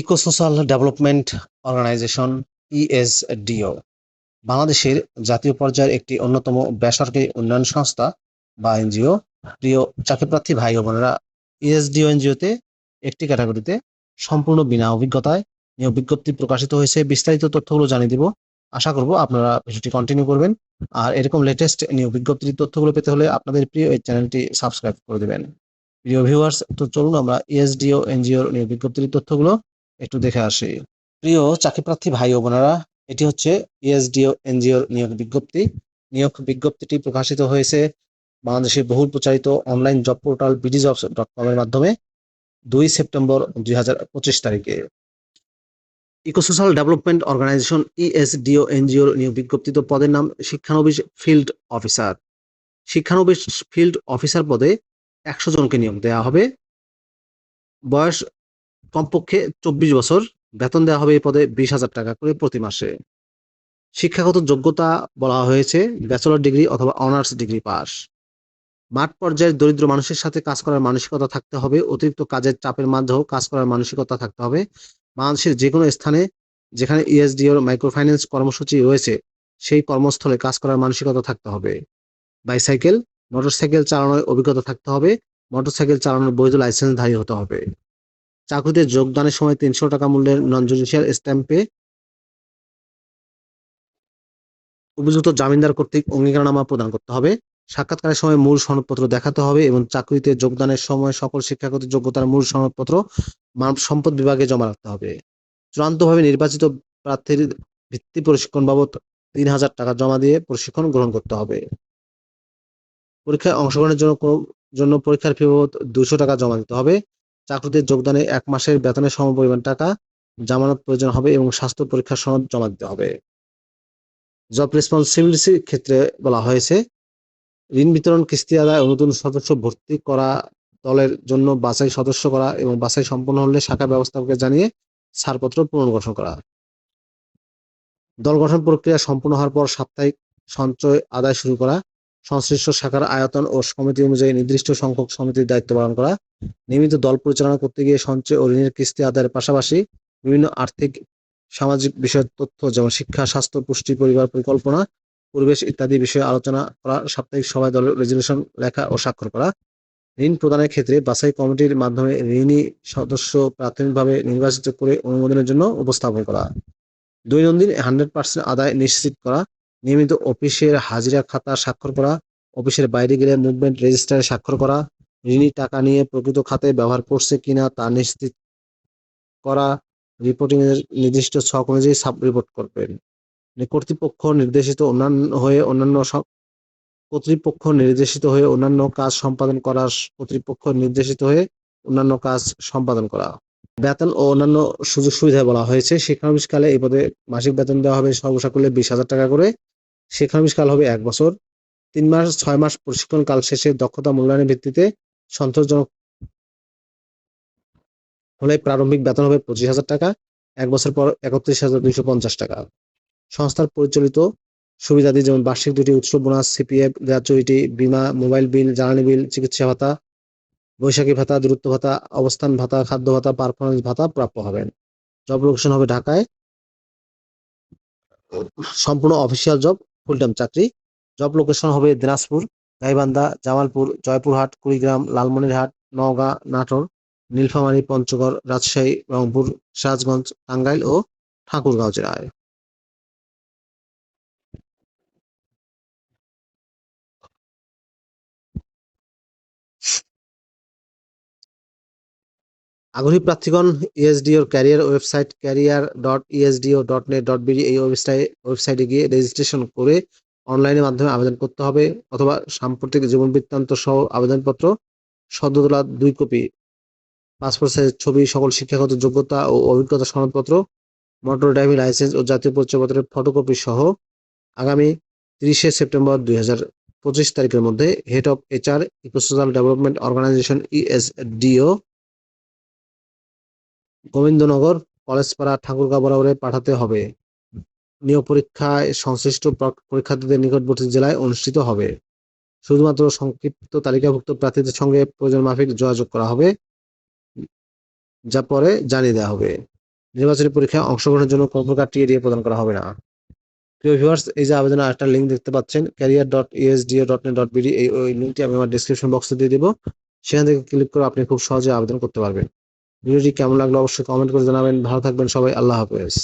ইকোসোশ্যাল development organisation ESDO বাংলাদেশের জাতীয় পর্যায়ের একটি অন্যতম বেসরকারি উন্নয়ন সংস্থা বা এনজিও। প্রিয় চাকরিপ্রার্থী ভাই ও বোনেরা ইএসডিও এনজিওতে একটি ক্যাটাগরিতে সম্পূর্ণ বিনা অভিজ্ঞতায় নিয়োগ বিজ্ঞপ্তি প্রকাশিত হয়েছে। বিস্তারিত তথ্যগুলো জানিয়ে দিব। আশা করব আপনারা ভিডিওটি কন্টিনিউ করবেন। আর এরকম লেটেস্ট নিয়োগ বিজ্ঞপ্তির তথ্যগুলো পেতে হলে আপনাদের প্রিয় এই চ্যানেলটি সাবস্ক্রাইব করে দেবেন। প্রিয় ভিউয়ার্স তো চলুন আমরা ইএসডিও এনজিওর নিয়োগ বিজ্ঞপ্তির তথ্যগুলো একটু দেখে আসি। প্রিয় চাকরিপ্রার্থী ভাই ও বোনেরা, এটি হচ্ছে ইএসডিও এনজিওর নিয়োগ বিজ্ঞপ্তি। নিয়োগ বিজ্ঞপ্তিটি প্রকাশিত হয়েছে বাংলাদেশের বহুল প্রচারিত online job portal BD jobs dot com এর মাধ্যমে দুই সেপ্টেম্বর দুই হাজার পঁচিশ তারিখে। ইকোসোশ্যাল ডেভেলপমেন্ট অর্গানাইজেশন ইএসডিও এনজিওর নিয়োগ বিজ্ঞপ্তিত পদের নাম শিক্ষানবিশ ফিল্ড অফিসার। শিক্ষানবিশ ফিল্ড অফিসার পদে একশো জনকে নিয়োগ দেওয়া হবে। বয়স কমপক্ষে চব্বিশ বছর বেতন দেওয়া হবে এই পদে বিশ হাজার টাকা করে প্রতি মাসে। শিক্ষাগত যোগ্যতা বলা হয়েছে ব্যাচেলর ডিগ্রি অথবা অনার্স ডিগ্রি পাস। মাঠ পর্যায়ের দরিদ্র মানুষের সাথে কাজ করার মানসিকতা থাকতে হবে, অতিরিক্ত কাজের চাপের মাধ্যমেও কাজ করার মানসিকতা থাকতে হবে। বাংলাদেশের যে কোনো স্থানে যেখানে E ইএসডিওর মাইক্রোফাইন্যান্স কর্মসূচি রয়েছে, সেই কর্মস্থলে কাজ করার মানসিকতা থাকতে হবে। বাইসাইকেল, মোটরসাইকেল চালানোর অভিজ্ঞতা থাকতে হবে, মোটরসাইকেল চালানোর বৈধ লাইসেন্সধারী হতে হবে। চাকরিতে যোগদানের সময় তিনশো টাকা মূল্যের নন জুডিশিয়াল স্ট্যাম্পে উপযুক্ত জামিনদার কর্তৃক অঙ্গীকারনামা প্রদান করতে হবে। সাক্ষাৎকারের সময় মূল সনদপত্র দেখাতে হবে এবং চাকরিতে যোগদানের সময় সকল শিক্ষাগত যোগ্যতার মূল সনদপত্র মানব সম্পদ বিভাগে জমা রাখতে হবে। চূড়ান্তভাবে নির্বাচিত প্রার্থীর ভিত্তি প্রশিক্ষণ বাবদ তিন হাজার টাকা জমা দিয়ে প্রশিক্ষণ গ্রহণ করতে হবে। পরীক্ষায় অংশগ্রহণের জন্য জন্য পরীক্ষার ফি বাবদ দুশো টাকা জমা দিতে হবে। চাকরিতে যোগদানে এক মাসের বেতনের সমপরিমাণ টাকা, জামানত প্রয়োজন হবে এবং স্বাস্থ্য পরীক্ষার সনদ জমা দিতে হবে। জব রেসপন্সিবিলিটির ক্ষেত্রে বলা হয়েছে, ঋণ বিতরণ কিস্তি আদায় নতুন সদস্য ভর্তি করা, দলের জন্য বাছাই সদস্য করা এবং বাছাই সম্পন্ন হলে শাখা ব্যবস্থাপককে জানিয়ে ছাড়পত্র পুনর্গঠন করা। দল গঠন প্রক্রিয়া সম্পূর্ণ হওয়ার পর সাপ্তাহিক সঞ্চয় আদায় শুরু করা সংশ্লিষ্ট শাখার আয়তন ও সমিতি অনুযায়ী নির্দিষ্ট সংখ্যক সমিতির দায়িত্ব পালন করা, নিয়মিত দল পরিচালনা করতে গিয়ে সঞ্চয় ও ঋণের কিস্তি আদায়ের পাশাপাশি বিভিন্ন আর্থিক, সামাজিক বিষয়ের তথ্য যেমন শিক্ষা, স্বাস্থ্য, পুষ্টি, পরিবার পরিকল্পনা, পরিবেশ ইত্যাদি বিষয়ে আলোচনা করা, সাপ্তাহিক সভায় দলের রেজলিউশন লেখা ও স্বাক্ষর করা। ঋণ প্রদানের ক্ষেত্রে বাছাই কমিটির মাধ্যমে ঋণী সদস্য প্রাথমিকভাবে নির্বাচিত করে অনুমোদনের জন্য উপস্থাপন করা। দৈনন্দিন হান্ড্রেড পার্সেন্ট আদায় নিশ্চিত করা নিয়মিত অফিসের হাজিরা খাতা স্বাক্ষর করা, অফিসের বাইরে গেলে মুভমেন্ট রেজিস্টারে স্বাক্ষর করা, ঋণী টাকা নিয়ে প্রকৃত খাতে ব্যবহার করছে কিনা তা নিশ্চিত করা রিপোর্টিং এর নির্দিষ্ট ছক অনুযায়ী সাব রিপোর্ট করবেন। মানে কর্তৃপক্ষ নির্দেশিত অন্যান্য হয়ে অন্যান্য কর্তৃপক্ষ নির্দেশিত হয়ে অন্যান্য কাজ সম্পাদন করা, কর্তৃপক্ষ নির্দেশিত হয়ে অন্যান্য কাজ সম্পাদন করা। বেতন ও অন্যান্য সুযোগ সুবিধা বলা হয়েছে। শিক্ষানবিশকালে এই পদে মাসিক বেতন দেওয়া হবে সর্বসাকুল্যে বিশ হাজার টাকা করে। শিক্ষানবিশকাল হবে এক বছর। তিন মাস, ছয় মাস প্রশিক্ষণ কাল শেষে দক্ষতা মূল্যায়নের ভিত্তিতে সন্তোষজনক হলে প্রারম্ভিক বেতন হবে পঁচিশ হাজার টাকা, এক বছর পর একত্রিশ হাজার দুইশো পঞ্চাশ টাকা। সংস্থার পরিচালিত সুবিধাদি যেমন বার্ষিক দুটি উৎসব বোনাস, সিপিএফ গ্র্যাচুইটি বিমা, মোবাইল বিল, জ্বালানি বিল, চিকিৎসা ভাতা, বৈশাখী ভাতা, দূরত্ব ভাতা, অবস্থান ভাতা, খাদ্য ভাতা পারফরমেন্স ভাতা প্রাপ্য হবেন। জব লোকেশন হবে ঢাকায়। সম্পূর্ণ অফিসিয়াল জব ফুল টাইম চাকরি। জব লোকেশন হবে দিনাজপুর, গাইবান্ধা, জামালপুর, জয়পুরহাট, কুড়িগ্রাম, লালমনিরহাট, নওগাঁ, নাটোর, নীলফামারী, পঞ্চগড়, রাজশাহী, রংপুর, সিরাজগঞ্জ, টাঙ্গাইল ও ঠাকুরগাঁও জেলায়। আগ্রহী প্রার্থীগণ ইএসডিওর career website career dot ESDO dot net dot BD এই ওয়েবসাইট গিয়ে রেজিস্ট্রেশন করে অনলাইনের মাধ্যমে আবেদন করতে হবে অথবা সাম্প্রতিক জীবন বৃত্তান্ত সহ আবেদনপত্র সদ্য তোলা দুই কপি পাসপোর্ট সাইজের ছবি, সকল শিক্ষাগত যোগ্যতা ও অভিজ্ঞতা সনদপত্র মোটর ড্রাইভিং লাইসেন্স ও জাতীয় পরিচয়পত্রের ফটোকপি সহ আগামী তিরিশে সেপ্টেম্বর দুই হাজার পঁচিশ তারিখের মধ্যে head of HR ecosocial development organization ESDO Gobindanagar Collegepara Thakurgaon বরাবরে পাঠাতে হবে। নিয়োগ পরীক্ষায় সংশ্লিষ্ট পরীক্ষার্থীদের নিকটবর্তী জেলায় অনুষ্ঠিত হবে। শুধুমাত্র সংক্ষিপ্ত তালিকাভুক্ত প্রার্থীদের সঙ্গে প্রয়োজন মাফিক যোগাযোগ করা হবে, যা পরে জানিয়ে দেওয়া হবে। নির্বাচনী পরীক্ষায় অংশগ্রহণের জন্য কোনো প্রকার প্রদান করা হবে না। প্রিয় ভিউয়ার্স এই যে আবেদনের আরেকটা লিঙ্ক দেখতে পাচ্ছেন career dot ESDO dot net dot BD এই ওই লিঙ্কটি আমি আমার ডিসক্রিপশন বক্সে দিয়ে দেবো। সেখান থেকে ক্লিক করে আপনি খুব সহজে আবেদন করতে পারবেন। ভিডিওটি কেমন লাগল অবশ্যই কমেন্ট করে জানাবেন। ভালো থাকবেন সবাই আল্লাহ হাফেজ।